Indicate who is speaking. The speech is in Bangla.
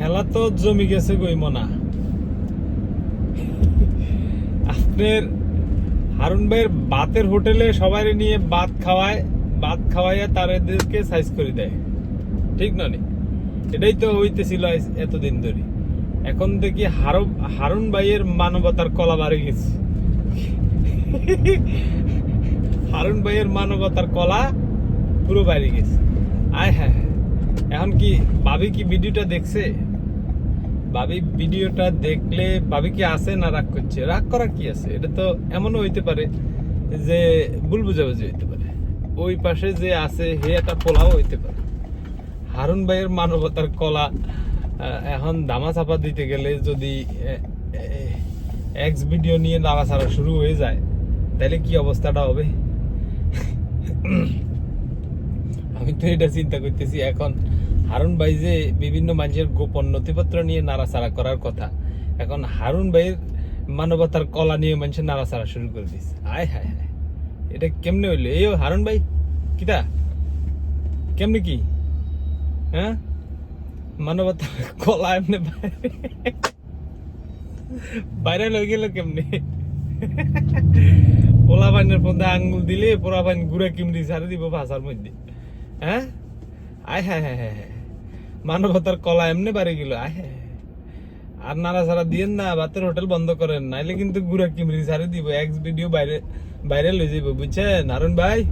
Speaker 1: খেলা তো জমি গেছে গই মনা আপনার হারুন ভাইয়ের বাতের হোটেলে সবাই নিয়ে ভাত খাওয়ায় ভাত খাওয়াইয়া তাদেরকে সাইজ করে দেয়। ঠিক না এটাই তো হইতেছিল এতদিন ধরে। এখন দেখি হারু হারুন ভাইয়ের মানবতার কলা বাড়ে গেছে। হারুন ভাইয়ের মানবতার কলা পুরো বাইরে গেছে। আয় হ্যাঁ হ্যাঁ। এখন কি ভাবি কি ভিডিওটা দেখছে? ভাবি ভিডিওটা দেখলে ভাবি কি আছে না রাগ করছে? রাগ করা কি আছে? এটা তো এমনও হইতে পারে যে ভুল বুঝাবুঝি হইতে পারে। ওই পাশে যে আছে, হে একটা পোলাও হইতে পারে। হারুন ভাইয়ের মানবতার কলা এখন দামা চাপা দিতে গেলে যদি এক্স ভিডিও নিয়ে ছাড়া শুরু হয়ে যায়, তাহলে কি অবস্থাটা হবে? তো এটা চিন্তা করতেছি, এখন হারুন ভাই যে বিভিন্ন মানুষের গোপন নথিপত্র নিয়ে নাড়াচাড়া করার কথা, এখন হারুন ভাইয়ের মানবতার কলা নিয়ে মানুষের নাড়াচাড়া শুরু করে দিচ্ছে আয় হায় হায়, এটা কেমনে হইল? এই হারুন ভাই কিটা কেমনে কি? হ্যাঁ? মানবতার কলা এমনি বাইরে লই গেল কেমনে? পোলা পানির মধ্যে আঙ্গুল দিলে পোলা পানি গুড়া কিমড়ি ছাড়ে দিব ভাষার মধ্যে। হ্যাঁ? আয় হ্যাঁ হ্যাঁ হ্যাঁ হ্যাঁ। মানবতার কলা এমনি বাড়ি গেল, আয় হ্যাঁ। আর নাড়া ছাড়া দিয়েন না, বাতের হোটেল বন্ধ করেন, নাইলে কিন্তু গুড়া কিমরি সারে দিব এক্স ভিডিও বাইরে বাইরে লই যাইব, বুঝছেন? নারুন ভাই।